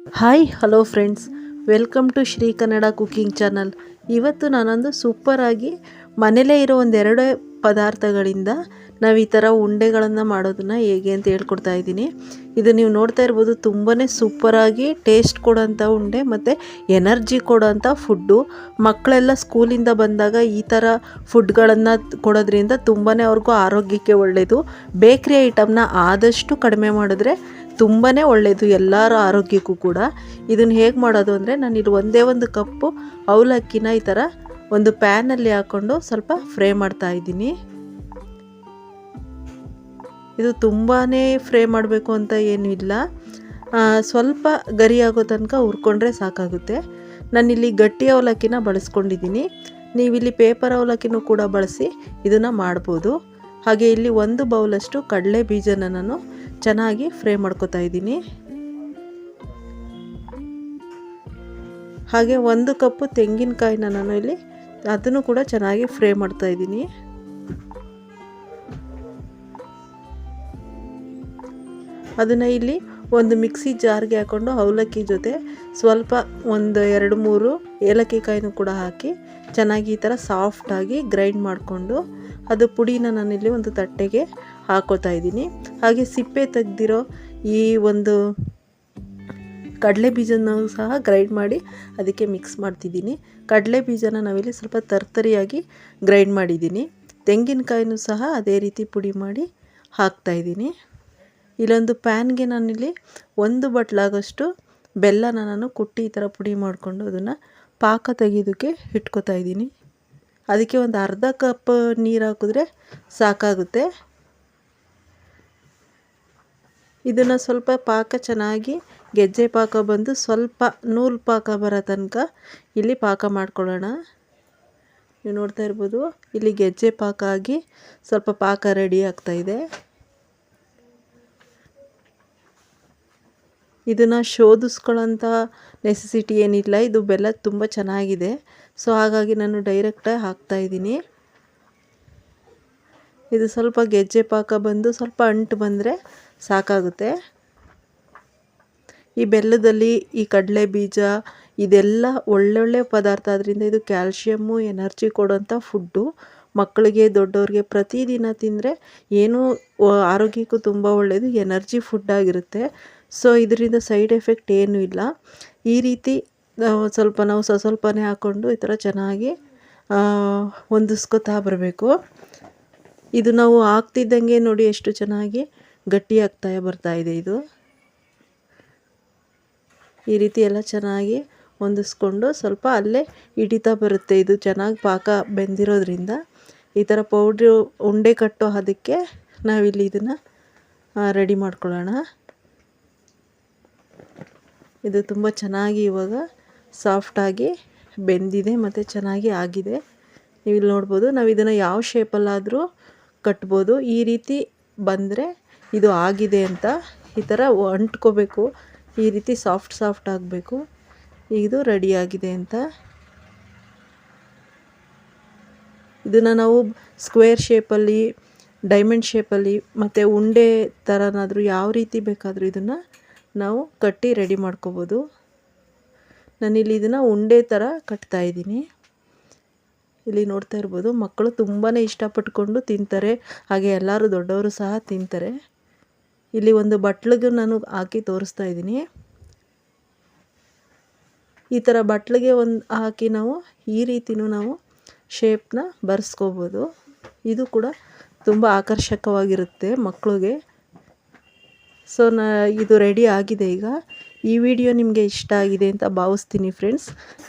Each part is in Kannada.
Hi hello friends welcome to Shri Kannada cooking channel ಇವತ್ತು ನಾನೊಂದು ಸೂಪರಾಗಿ ಮನೇಲೇ ಇರೋ ಒಂದೆರಡು ಪದಾರ್ಥಗಳಿಂದ ನಾವು ಈ ಥರ ಉಂಡೆಗಳನ್ನು ಮಾಡೋದನ್ನು ಹೇಗೆ ಅಂತ ಹೇಳ್ಕೊಡ್ತಾ ಇದ್ದೀನಿ ಇದು ನೀವು ನೋಡ್ತಾ ಇರ್ಬೋದು ತುಂಬಾ ಸೂಪರಾಗಿ ಟೇಸ್ಟ್ ಕೊಡೋಂಥ ಉಂಡೆ ಮತ್ತು ಎನರ್ಜಿ ಕೊಡೋಂಥ ಫುಡ್ಡು ಮಕ್ಕಳೆಲ್ಲ ಸ್ಕೂಲಿಂದ ಬಂದಾಗ ಈ ಥರ ಫುಡ್ಗಳನ್ನು ಕೊಡೋದ್ರಿಂದ ತುಂಬಾ ಅವ್ರಿಗೂ ಆರೋಗ್ಯಕ್ಕೆ ಒಳ್ಳೆಯದು ಬೇಕ್ರಿ ಐಟಮ್ನ ಆದಷ್ಟು ಕಡಿಮೆ ಮಾಡಿದ್ರೆ ತುಂಬಾ ಒಳ್ಳೆಯದು ಎಲ್ಲರ ಆರೋಗ್ಯಕ್ಕೂ ಕೂಡ. ಇದನ್ನು ಹೇಗೆ ಮಾಡೋದು ಅಂದರೆ ನಾನು ಇಲ್ಲಿ ಒಂದೇ ಒಂದು ಕಪ್ಪು ಅವಲಕ್ಕಿನ ಈ ಥರ ಒಂದು ಪ್ಯಾನಲ್ಲಿ ಹಾಕ್ಕೊಂಡು ಸ್ವಲ್ಪ ಫ್ರೈ ಮಾಡ್ತಾ ಇದ್ದೀನಿ. ಇದು ತುಂಬಾ ಫ್ರೈ ಮಾಡಬೇಕು ಅಂತ ಏನೂ ಇಲ್ಲ. ಸ್ವಲ್ಪ ಗರಿ ಆಗೋ ತನಕ ಹುರ್ಕೊಂಡ್ರೆ ಸಾಕಾಗುತ್ತೆ. ನಾನಿಲ್ಲಿ ಗಟ್ಟಿ ಅವಲಕ್ಕಿನ ಬಳಸ್ಕೊಂಡಿದ್ದೀನಿ. ನೀವಿಲ್ಲಿ ಪೇಪರ್ ಅವಲಕ್ಕಿನೂ ಕೂಡ ಬಳಸಿ ಇದನ್ನು ಮಾಡ್ಬೋದು. ಹಾಗೆ ಇಲ್ಲಿ ಒಂದು ಬೌಲಷ್ಟು ಕಡಲೆ ಬೀಜನ ನಾನು ಚೆನ್ನಾಗಿ ಫ್ರೈ ಮಾಡ್ಕೋತಾ ಇದ್ದೀನಿ. ಹಾಗೆ ಒಂದು ಕಪ್ಪು ತೆಂಗಿನಕಾಯಿನ ನಾನು ಇಲ್ಲಿ ಅದನ್ನು ಕೂಡ ಚೆನ್ನಾಗಿ ಫ್ರೈ ಮಾಡ್ತಾ ಇದ್ದೀನಿ. ಅದನ್ನು ಇಲ್ಲಿ ಒಂದು ಮಿಕ್ಸಿ ಜಾರ್ಗೆ ಹಾಕ್ಕೊಂಡು ಅವಲಕ್ಕಿ ಜೊತೆ ಸ್ವಲ್ಪ ಒಂದು ಎರಡು ಮೂರು ಏಲಕ್ಕಿ ಕಾಯಿನೂ ಕೂಡ ಹಾಕಿ ಚೆನ್ನಾಗಿ ಈ ಥರ ಸಾಫ್ಟಾಗಿ ಗ್ರೈಂಡ್ ಮಾಡಿಕೊಂಡು ಅದು ಪುಡಿನ ನಾನಿಲ್ಲಿ ಒಂದು ತಟ್ಟೆಗೆ ಹಾಕೋತಾ ಇದ್ದೀನಿ. ಹಾಗೆ ಸಿಪ್ಪೆ ತೆಗ್ದಿರೋ ಈ ಒಂದು ಕಡಲೆ ಬೀಜನ ಸಹ ಗ್ರೈಂಡ್ ಮಾಡಿ ಅದಕ್ಕೆ ಮಿಕ್ಸ್ ಮಾಡ್ತಿದ್ದೀನಿ. ಕಡಲೆ ಬೀಜನ ನಾವಿಲ್ಲಿ ಸ್ವಲ್ಪ ತರ್ತರಿಯಾಗಿ ಗ್ರೈಂಡ್ ಮಾಡಿದ್ದೀನಿ. ತೆಂಗಿನಕಾಯಿನೂ ಸಹ ಅದೇ ರೀತಿ ಪುಡಿ ಮಾಡಿ ಹಾಕ್ತಾಯಿದ್ದೀನಿ ಇಲ್ಲೊಂದು ಪ್ಯಾನ್ಗೆ ನಾನಿಲ್ಲಿ ಒಂದು ಬಟ್ಲಾಗಷ್ಟು ಬೆಲ್ಲನ ನಾನು ಕುಟ್ಟಿ ಈ ಥರ ಪುಡಿ ಮಾಡಿಕೊಂಡು ಅದನ್ನು ಪಾಕ ತೆಗೆಯೋದಕ್ಕೆ ಇಟ್ಕೋತಾ ಇದ್ದೀನಿ. ಅದಕ್ಕೆ ಒಂದು ಅರ್ಧ ಕಪ್ ನೀರು ಹಾಕಿದ್ರೆ ಸಾಕಾಗುತ್ತೆ. ಇದನ್ನು ಸ್ವಲ್ಪ ಪಾಕ ಚೆನ್ನಾಗಿ ಗೆಜ್ಜೆ ಪಾಕ ಬಂದು ಸ್ವಲ್ಪ ನೂಲು ಪಾಕ ಬರೋ ತನಕ ಇಲ್ಲಿ ಪಾಕ ಮಾಡ್ಕೊಳ್ಳೋಣ. ನೀವು ನೋಡ್ತಾ ಇರ್ಬೋದು, ಇಲ್ಲಿ ಗೆಜ್ಜೆ ಪಾಕ ಆಗಿ ಸ್ವಲ್ಪ ಪಾಕ ರೆಡಿ ಆಗ್ತಾಯಿದೆ ಇದನ್ನು ಶೋಧಿಸ್ಕೊಳ್ಳೋಂಥ ನೆಸೆಸಿಟಿ ಏನಿಲ್ಲ. ಇದು ಬೆಲ್ಲ ತುಂಬ ಚೆನ್ನಾಗಿದೆ. ಸೊ ಹಾಗಾಗಿ ನಾನು ಡೈರೆಕ್ಟಾಗಿ ಹಾಕ್ತಾಯಿದ್ದೀನಿ ಇದು ಸ್ವಲ್ಪ ಗೆಜ್ಜೆ ಪಾಕ ಬಂದು ಸ್ವಲ್ಪ ಅಂಟು ಬಂದರೆ ಸಾಕಾಗುತ್ತೆ. ಈ ಬೆಲ್ಲದಲ್ಲಿ ಈ ಕಡಲೆ ಬೀಜ, ಇದೆಲ್ಲ ಒಳ್ಳೊಳ್ಳೆ ಪದಾರ್ಥ. ಅದರಿಂದ ಇದು ಕ್ಯಾಲ್ಶಿಯಮ್ಮು ಎನರ್ಜಿ ಕೊಡೋಂಥ ಫುಡ್ಡು ಮಕ್ಕಳಿಗೆ, ದೊಡ್ಡವ್ರಿಗೆ ಪ್ರತಿದಿನ ತಿಂದರೆ ಏನೂ ಆರೋಗ್ಯಕ್ಕೂ ತುಂಬ ಒಳ್ಳೆಯದು ಎನರ್ಜಿ ಫುಡ್ ಆಗಿರುತ್ತೆ. ಸೊ, ಇದರಿಂದ ಸೈಡ್ ಎಫೆಕ್ಟ್ ಏನೂ ಇಲ್ಲ. ಈ ರೀತಿ ಸ್ವಲ್ಪ ನಾವು ಸ ಹಾಕ್ಕೊಂಡು ಈ ಥರ ಚೆನ್ನಾಗಿ ಹೊಂದಿಸ್ಕೊತಾ ಬರಬೇಕು. ಇದು ನಾವು ಹಾಕ್ತಿದ್ದಂಗೆ ನೋಡಿ ಎಷ್ಟು ಚೆನ್ನಾಗಿ ಗಟ್ಟಿ ಆಗ್ತಾ ಬರ್ತಾ ಇದೆ ಇದು. ಈ ರೀತಿ ಎಲ್ಲ ಚೆನ್ನಾಗಿ ಹೊಂದಿಸ್ಕೊಂಡು ಸ್ವಲ್ಪ ಅಲ್ಲೇ ಹಿಡಿತಾ ಬರುತ್ತೆ. ಇದು ಚೆನ್ನಾಗಿ ಪಾಕ ಬೆಂದಿರೋದ್ರಿಂದ. ಈ ಥರ ಪೌಡ್ರು ಉಂಡೆ ಕಟ್ಟೋ ಅದಕ್ಕೆ ನಾವಿಲ್ಲಿ ಇದನ್ನು ರೆಡಿ ಮಾಡ್ಕೊಳ್ಳೋಣ. ಇದು ತುಂಬ ಚೆನ್ನಾಗಿ ಇವಾಗ ಸಾಫ್ಟಾಗಿ ಬೆಂದಿದೆ ಮತ್ತು ಚೆನ್ನಾಗಿ ಆಗಿದೆ. ನೀವು ಇಲ್ಲಿ ನೋಡ್ಬೋದು, ನಾವು ಇದನ್ನು ಯಾವ ಶೇಪಲ್ಲಾದರೂ ಕಟ್ಬೋದು. ಈ ರೀತಿ ಬಂದರೆ ಇದು ಆಗಿದೆ ಅಂತ ಈ ಥರ ಅಂಟ್ಕೋಬೇಕು. ಈ ರೀತಿ ಸಾಫ್ಟ್ ಸಾಫ್ಟ್ ಆಗಬೇಕು. ಇದು ರೆಡಿಯಾಗಿದೆ ಅಂತ. ಇದನ್ನು ನಾವು ಸ್ಕ್ವೇರ್ ಶೇಪಲ್ಲಿ, ಡೈಮಂಡ್ ಶೇಪಲ್ಲಿ, ಮತ್ತು ಉಂಡೆ ಥರನಾದರೂ ಯಾವ ರೀತಿ ಬೇಕಾದರೂ ಇದನ್ನು ನಾವು ಕಟ್ಟಿ ರೆಡಿ ಮಾಡ್ಕೋಬೋದು. ನಾನಿಲ್ಲಿ ಇದನ್ನು ಉಂಡೆ ಥರ ಕಟ್ತಾ ಇದ್ದೀನಿ. ಇಲ್ಲಿ ನೋಡ್ತಾ ಇರ್ಬೋದು, ಮಕ್ಕಳು ತುಂಬಾ ಇಷ್ಟಪಟ್ಕೊಂಡು ತಿಂತಾರೆ. ಹಾಗೆ ಎಲ್ಲರೂ ದೊಡ್ಡವರು ಸಹ ತಿಂತಾರೆ. ಇಲ್ಲಿ ಒಂದು ಬಟ್ಲಿಗೂ ನಾನು ಹಾಕಿ ತೋರಿಸ್ತಾ ಇದ್ದೀನಿ. ಈ ಥರ ಬಟ್ಲಿಗೆ ಒಂದು ಹಾಕಿ ನಾವು ಈ ರೀತಿಯೂ ನಾವು ಶೇಪ್ನ ಬರೆಸ್ಕೋಬೋದು. ಇದು ಕೂಡ ತುಂಬ ಆಕರ್ಷಕವಾಗಿರುತ್ತೆ ಮಕ್ಕಳಿಗೆ ಸೊ ನಾ ಇದು ರೆಡಿ ಆಗಿದೆ ಈಗ. ಈ ವಿಡಿಯೋ ನಿಮಗೆ ಇಷ್ಟ ಆಗಿದೆ ಅಂತ ಭಾವಿಸ್ತೀನಿ ಫ್ರೆಂಡ್ಸ್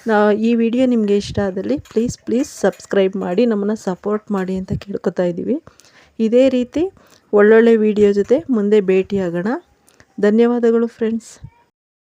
ನಾ ಈ ವಿಡಿಯೋ ನಿಮಗೆ ಇಷ್ಟ ಆದಲ್ಲಿ ಪ್ಲೀಸ್ ಪ್ಲೀಸ್ ಸಬ್ಸ್ಕ್ರೈಬ್ ಮಾಡಿ, ನಮ್ಮನ್ನು ಸಪೋರ್ಟ್ ಮಾಡಿ ಅಂತ ಕೇಳ್ಕೊತಾ ಇದ್ದೀವಿ ಇದೇ ರೀತಿ ಒಳ್ಳೊಳ್ಳೆ ವಿಡಿಯೋ ಜೊತೆ ಮುಂದೆ ಭೇಟಿಯಾಗೋಣ. ಧನ್ಯವಾದಗಳು ಫ್ರೆಂಡ್ಸ್